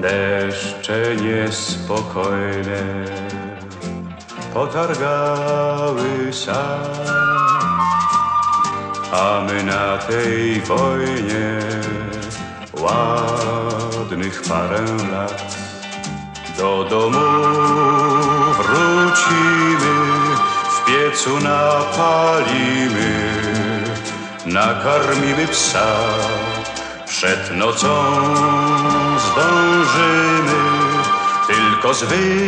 Deszcze niespokojne potargały sad, a my na tej wojnie ładnych parę lat. Do domu wrócimy, w piecu napalimy, nakarmimy psa. Przed nocą zdążymy, tylko zwyciężymy,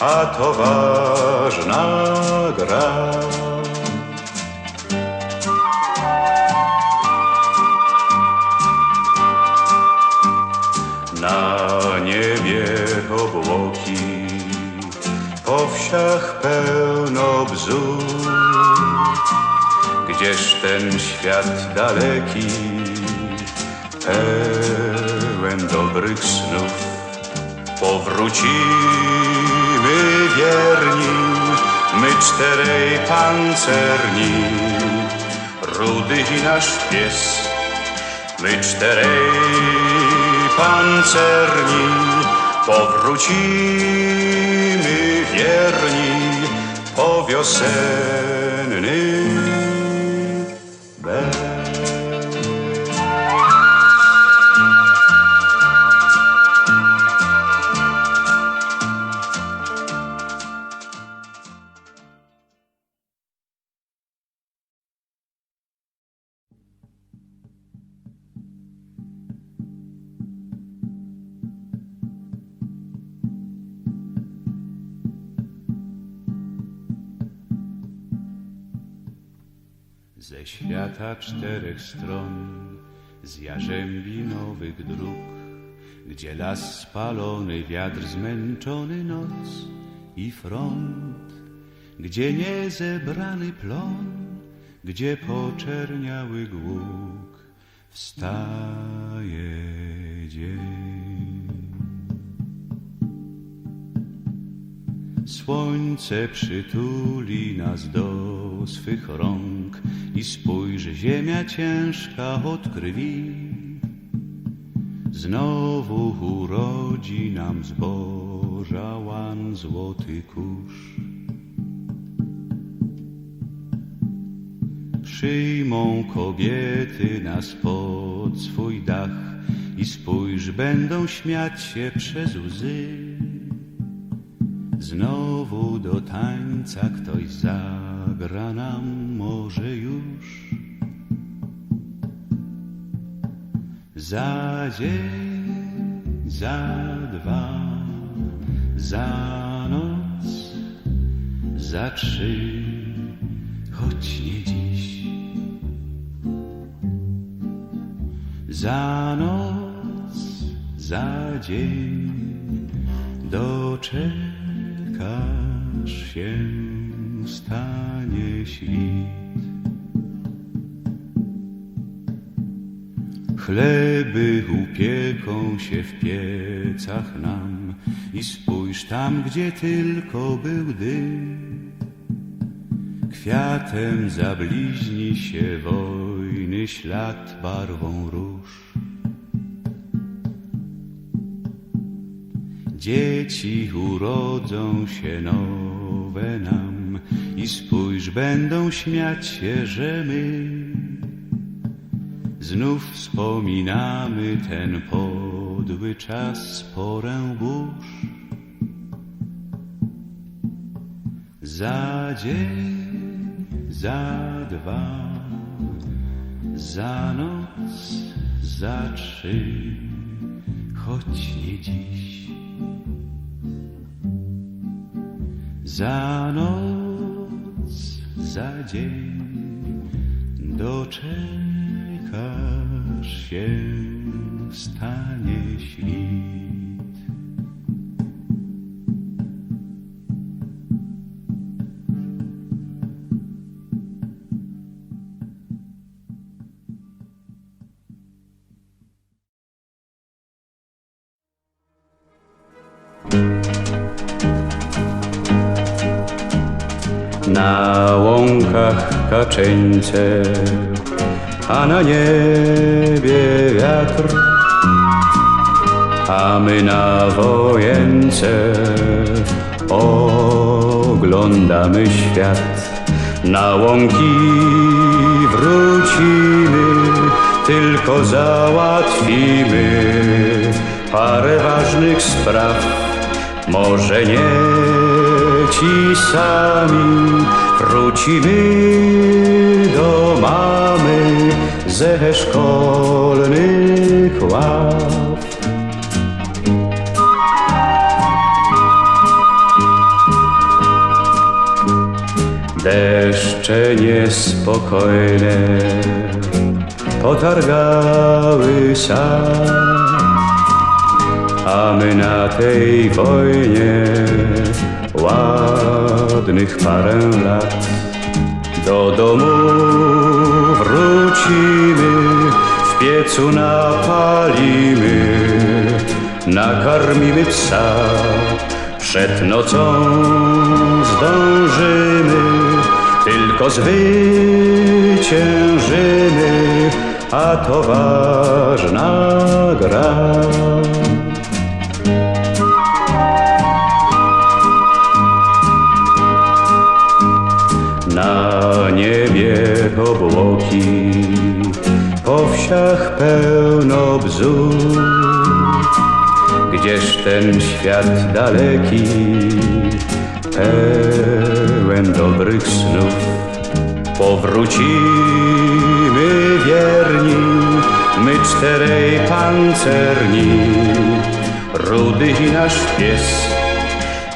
a to ważna gra. Na niebie obłoki, po wsiach pełno bzów. Gdzież ten świat daleki, pełen dobrych snów. Powrócimy wierni, my czterej pancerni, rudy i nasz pies. My czterej pancerni powrócimy wierni po wiosenny Ze świata czterech stron, z jarzębi nowych dróg, gdzie las spalony, wiatr zmęczony, noc i front, gdzie niezebrany plon, gdzie poczerniały głuk, wstaje dzień. Słońce przytuli nas do swych rąk i spójrz, ziemia ciężka od krwi. Znowu urodzi nam zboża łan złoty kurz. Przyjmą kobiety nas pod swój dach i spójrz, będą śmiać się przez łzy. Znowu do tańca ktoś zagra nam może już. Za dzień, za dwa, za noc, za trzy, choć nie dziś. Za noc, za dzień, doczekasz się, stanie świt. Chleby upieką się w piecach nam i spójrz tam, gdzie tylko był dym. Kwiatem zabliźni się wojny ślad barwą róż. Dzieci urodzą się nowe nam i spójrz, będą śmiać się, że my znów wspominamy ten podły czas, porę burz. Za dzień, za dwa, za noc, za trzy, choć nie dziś. Za noc, za dzień doczekasz się, stanie świt. Na łąkach kaczeńce a na niebie wiatr, a my na wojence oglądamy świat. Na łąki wrócimy, tylko załatwimy parę ważnych spraw. Może nie ci sami wrócimy do mamy ze szkolnych ław. Deszcze niespokojne potargały sad, a my na tej wojnie ładnych parę lat. Do domu wrócimy, w piecu napalimy, nakarmimy psa. Przed nocą zdążymy, tylko zwyciężymy, a to ważna gra. Po wsiach pełno bzów. Gdzież ten świat daleki, pełen dobrych snów. Powrócimy wierni, my czterej pancerni, rudy i nasz pies.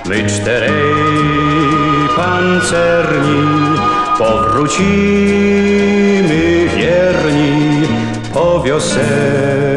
My czterej pancerni powrócimy po wiosenny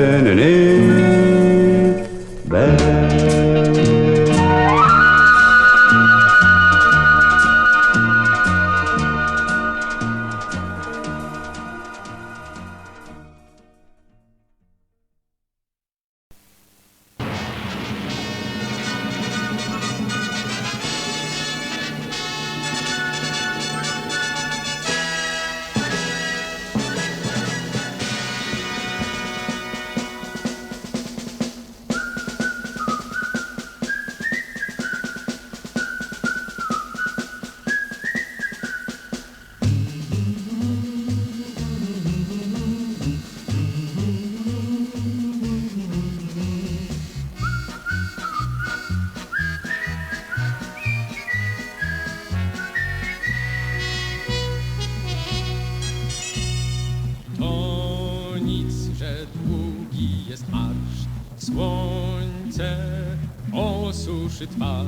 osuszy twarz.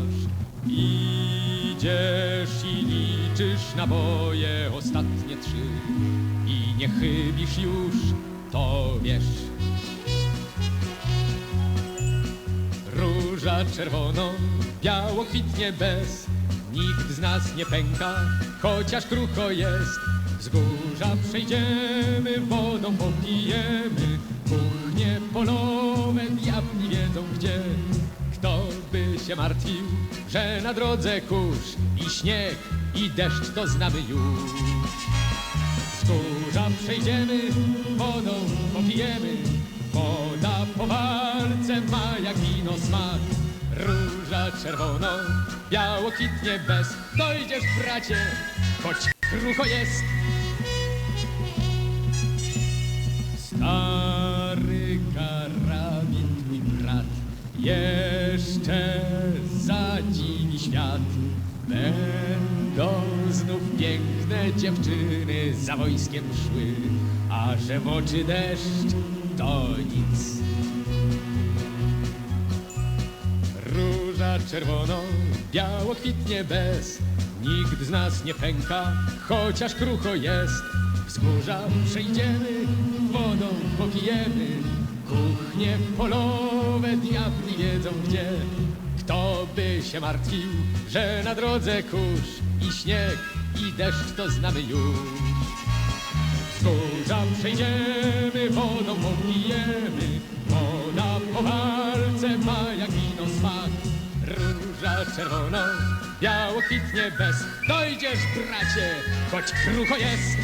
Idziesz i liczysz naboje ostatnie trzy. I nie chybisz już, to wiesz. Róża czerwono, biało kwitnie bez. Nikt z nas nie pęka, chociaż krucho jest. Wzgórza przejdziemy, wodą popijemy. Kuchnie polowe, diabli wiedzą gdzie. Kto by się martwił, że na drodze kurz i śnieg i deszcz to znamy już. Wzgórza przejdziemy, wodą popijemy. Woda po walce ma jak wino smak. Róża czerwono, biało kwitnie bez. Dojdziesz, bracie, choć krucho jest. Stary karabin, twój brat, jeszcze zadziwi świat. Będą znów piękne dziewczyny za wojskiem szły, a że w oczy deszcz to nic. Róża czerwono, biało kwitnie bez. Nikt z nas nie pęka, chociaż krucho jest. Wzgórza przejdziemy, wodą popijemy. Kuchnie polowe, diabli wiedzą gdzie. Kto by się martwił, że na drodze kurz i śnieg i deszcz to znamy już. Wzgórza przejdziemy, wodą popijemy. Woda po walce ma jak wino smak. Róża czerwono, biało kwitnie bez. Dojdziesz, bracie, choć krucho jest.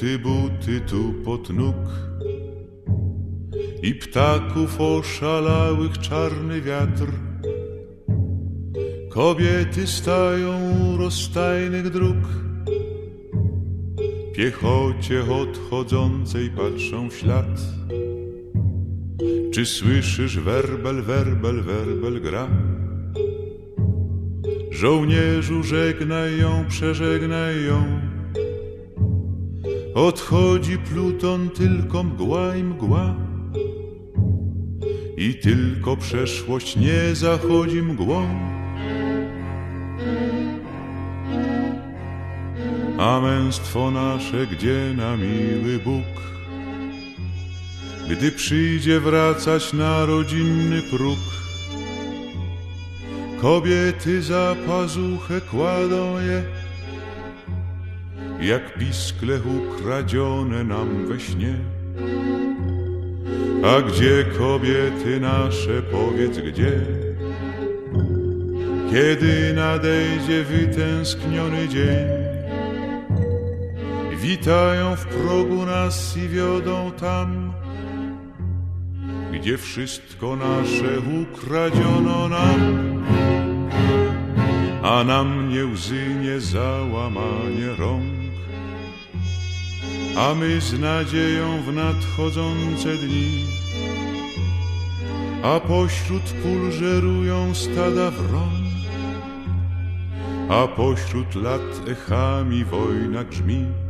Buty, buty tu pod nóg i ptaków oszalałych czarny wiatr. Kobiety stają u rozstajnych dróg, piechocie odchodzącej patrzą w ślad. Czy słyszysz werbel, werbel, werbel gra? Żołnierzu, żegnaj ją, przeżegnaj ją. Odchodzi pluton, tylko mgła i mgła. I tylko przeszłość nie zachodzi mgłą. A męstwo nasze, gdzie na miły Bóg? Gdy przyjdzie wracać na rodzinny próg, kobiety za pazuchę kładą je jak piskle ukradzione nam we śnie. A gdzie kobiety nasze, powiedz gdzie? Kiedy nadejdzie wytęskniony dzień, witają w progu nas i wiodą tam, gdzie wszystko nasze ukradziono nam a nam nie łzy, nie załamanie rąk. A my z nadzieją w nadchodzące dni, a pośród pól żerują stada wron, a pośród lat echami wojna grzmi.